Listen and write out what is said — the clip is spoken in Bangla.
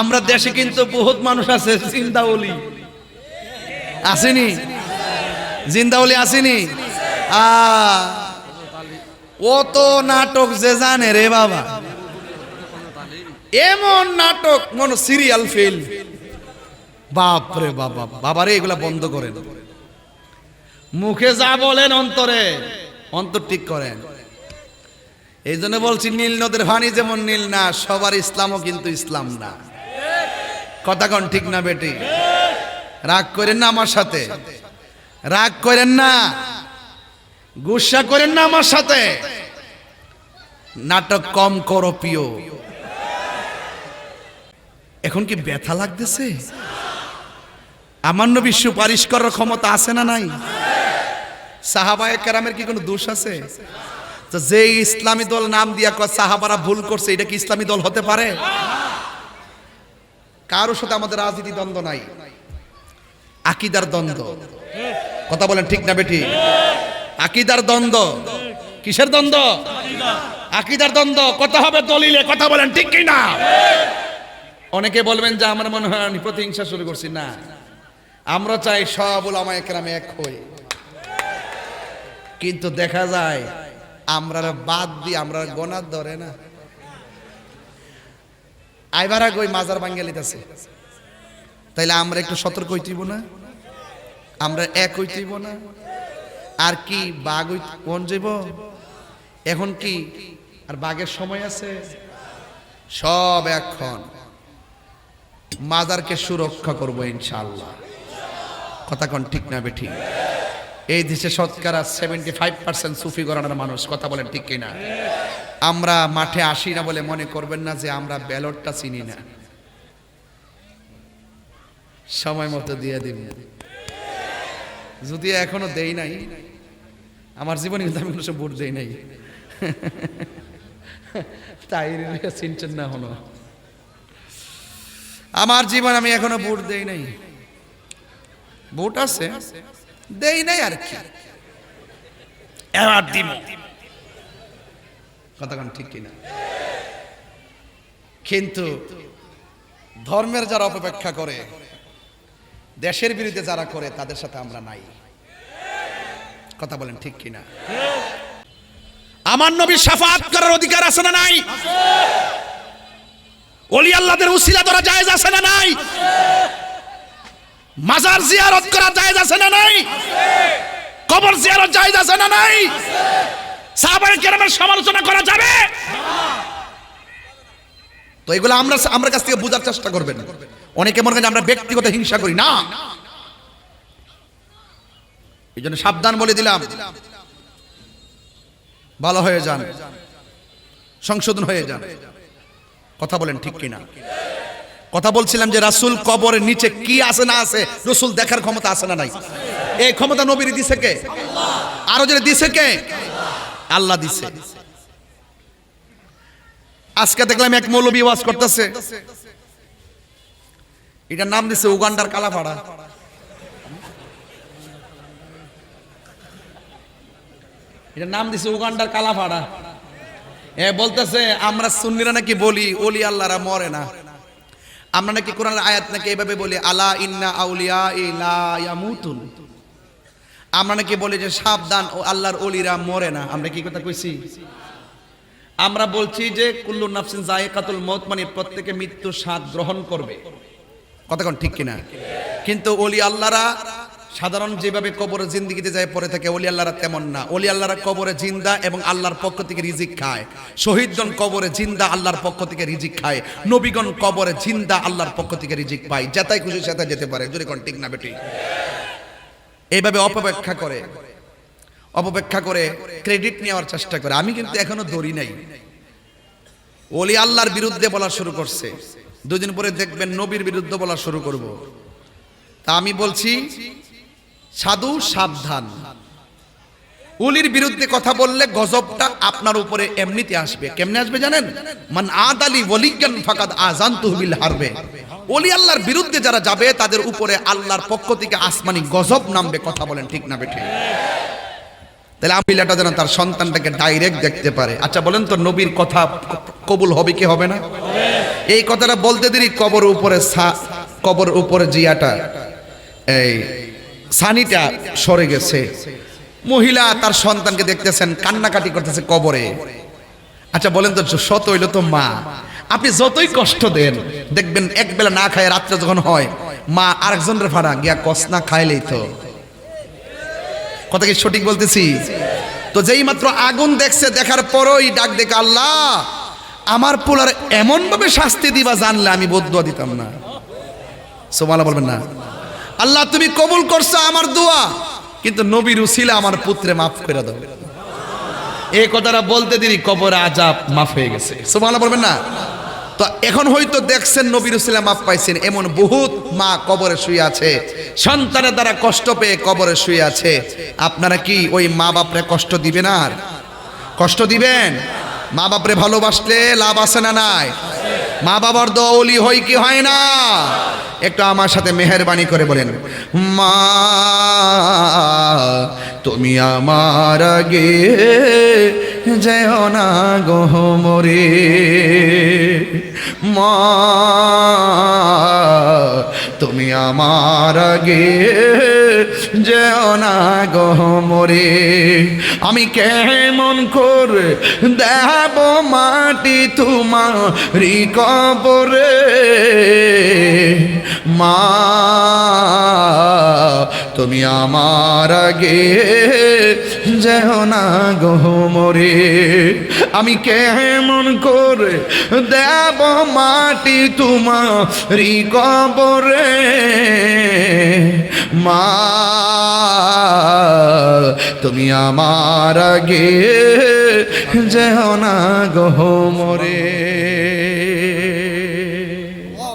আমরা দেশে কিন্তু বহুত মানুষ আছে জিন্দাউলি আসেনি? জিন্দাউলি আসেনি? আ ও তো নাটক যে জানে রে বাবা। এমন নাটক মন সিরিয়াল ফেল বাপ রে বাবা রে এগুলা বন্ধ করেন। মুখে যা বলেন অন্তরে, অন্তর ঠিক করেন। এই জন্য বলছি, নীল নদের পানি যেমন নীল না, সবার ইসলামও কিন্তু ইসলাম না। কথা কন ঠিক না, বেটি? রাগ করেন না আমার সাথে। রাগ করেন না। গুসা করেন না আমার সাথে। নাটক কম করো, প্রিয়। এখন কি ব্যথা লাগতেছে? আমার নবী সুপারিশ করার ক্ষমতা আছে না নাই? সাহাবায়ে কেরামের কি কোনো দোষ আছে? তো যে ইসলামী দল নাম দিয়া সাহাবারা ভুল করছে, এটা কি ইসলামী দল হতে পারে? কারোর সাথে আমাদের রাজনীতি দ্বন্দ্ব নাই। আকিদার দ্বন্দ্ব। কথা বলেন ঠিক না বেটি আকিদার দ্বন্দ্ব। কিসের দ্বন্দ্ব? আকিদার দ্বন্দ্ব। কথা হবে দলিলে, কথা বলেন ঠিক কি না? অনেকে বলবেন যে আমার মনে হয় আমি প্রতিহিংসা শুরু করছি। না। আমরা চাই সব ওলামা একরামে এক হই। কিন্তু দেখা যায় আমরা বাদ দিয়ে আমরা গোনার ধরে না। আইবারা গই মাজার বাঙ্গালিতেছে তাইলে আমরা একটু সতর্ক হইতেইব না? আমরা এক হইতেইব না? আর কি বাঘ কোন যাইব? এখন কি আর বাঘের সময় আছে? সব এখন। মাজারকে সুরক্ষা করব ইনশাআল্লাহ। কথা কোন ঠিক না বেঠি? এই দেশে শতকরা সেভেন্টি ফাইভ পার্সেন্ট সুফি গণনার মানুষ, কথা বলেন ঠিক কিনা? আমরা মাঠে আসি না বলে মনে করবেন না যে আমরা ব্যালটটা চিনি না। সময় মতো দিয়ে দিব। যদি এখনও দেই নাই, আমার জীবনে কিন্তু আমি কোনো সময় ভোট দেই নাই। তাই চিনছেন না হলো আমার জীবন আমি এখনও ভোট দেই নাই। ভোট আছে, দেই নাই আর কি। এবার দিব। কথা ঠিক কিনা? কিন্তু ধর্মের যারা অপেক্ষা করে, দেশের বিরুদ্ধে যারা করে, তাদের সাথে আমরা নাই। কথা বলেন ঠিক কিনা? আমার নবী সাফাত করার অধিকার আছে না নাই? অলি আল্লাহদের উসিলা ধরা জায়েজ আছে না নাই? মাজার জিয়ারত করা জায়েজ আছে না নাই? কবর জিয়ারত জায়েজ আছে না নাই? সাহাবায়ে কেরামের সমালোচনা করা যাবে? তো এগুলো আমরা আমরা কাছ থেকে বোঝার চেষ্টা করবেন। অনেকে মনে করেন আমরা ব্যক্তিগত হিংসা করি। না। এই জন্য সাবধান বলে দিলাম। ভালো হয়ে যান। সংশোধন হয়ে যান। কথা বলেন ঠিক কিনা? কথা বলছিলাম যে রাসুল কবরের নিচে কি আছে না আছে, রসুল দেখার ক্ষমতা আছে না নাই? এই ক্ষমতা নবীর দিছে কে? আরও যে দিছে কে? আল্লাহ দিছে। আজকে দেখলাম এক মৌলবী ওয়াজ করতেছে। এটার নাম দিছে উগান্ডার কালাপাড়া। এটার নাম দিছে উগান্ডার কালাপাড়া। এ বলতেছে, আমরা সুন্নিরা নাকি বলি, ওলি আল্লাহরা মরে না। আমরা নাকি কোরআনের আয়াত নাকি এভাবে বলি, আলা ইন্না আউলিয়া ইলা ইয়ামুতুন। আমরা নাকি বলি যে সাবধান, ও আল্লাহর অলিরা মরে না। আমরা কি কথা কইছি? আমরা বলছি যে কুল্লু নাফসিন জায়কাতুল মত মানে প্রত্যেকে মৃত্যু স্বাদ গ্রহণ করবে। কতক্ষণ ঠিক কিনা? কিন্তু ওলি আল্লাহরা সাধারণ যেভাবে কবরে জিন্দিগিতে যায়, পরে থাকে ওলি আল্লাহরা তেমন না। ওলি আল্লাহরা কবরে জিন্দা এবং আল্লাহর পক্ষ থেকে রিজিক খায়। শহীদগণ কবরে জিন্দা, আল্লাহর পক্ষ থেকে রিজিক খায়। নবীগণ কবরে জিন্দা, আল্লাহর পক্ষ থেকে রিজিক পায়। যেতাই খুশি সেতাই যেতে পারে। যদি কোন ঠিক না বেটি? এইভাবে অপব্যাখ্যা করে। অপব্যাখ্যা করে ক্রেডিট নেওয়ার চেষ্টা করে। আমি কিন্তু এখনও দৌড়ি নাই। ওলি আল্লাহর বিরুদ্ধে বলা শুরু করছে। দুদিন পরে দেখবেন নবীর বিরুদ্ধে বলা শুরু করব। তা আমি বলছি, সাধু সাবধান। উলির বিরুদ্ধে কথা বললে গজবটা আপনার উপরে এমনিতে আসবে। কেমনে আসবে জানেন? মান আদালি ওলিজ্ঞান ফাকাদ আজান তুহবিল হারবে। ওলি আল্লাহর বিরুদ্ধে যারা যাবে, তাদের উপরে আল্লাহর পক্ষ থেকে আসমানি গজব নামবে, কথা বলেন ঠিক না বেঠে? তাহলে আমিলাটা যেন তার সন্তানটাকে ডাইরেক্ট দেখতে পারে। আচ্ছা বলেন তো নবীর কথা কবুল হবে কি হবে না? এই কথাটা বলতে দেরি, কবর উপরে কবর উপরে জিয়াটা, এই সানিটা সরে গেছে। মহিলা তার সন্তানকে দেখতেছেন, কান্নাকাটি করতেছে কবরে। আচ্ছা বলেন তো সত হইল তো মা। আপনি যতই কষ্ট দেন, দেখবেন এক বেলা না খায় রাত্রে যখন হয়, মা আরেকজনের ভাড়া গিয়া কস না খাইলেই তো। কথা কি সঠিক বলতেছি? তো যেই মাত্র আগুন দেখছে, দেখার পরই ডাক দেখে আল্লাহ, আমার পোলার এমন ভাবে শাস্তি দিবা জানলে আমি বদুয়া দিতাম না। সোমালা বলবেন না। আল্লাহ, তুমি কবুল করছ আমার দোয়া, কিন্তু নবীর উসিলা আমার পুত্রে মাফ করে দাও। এই কথাটা বলতে দেরি, কবর আজাব মাফ হয়ে গেছে। সোমালা বলবেন না? তো এখন হয়তো দেখছেন নবীর উসিলা মাফ পাইছেন, এমন বহুত মা কবরে শুয়ে আছে, সন্তানের দ্বারা কষ্ট পেয়ে কবরে শুয়ে আছে। আপনারা কি ওই মা বাপরে কষ্ট দিবেন আর? কষ্ট দিবেন? মা বাপরে ভালোবাসলে লাভ আছে না নাই? মা বাবার দৌলি হয় কি হয় না? একটু আমার সাথে মেহরবানি করে বলেন, মা, তুমি আমার আগে যেও না গহমরে মা, তুমি আমার আগে যেও না গহমরে আমি কেমন করে দেব মাটি তোমার কবরে? মা তুমি আমার আগে যেও না গহ মরে। আমি কেমন করে দেব মাটি তোমার কবরে? মা, তুমি আমার আগে যেও না গহমরে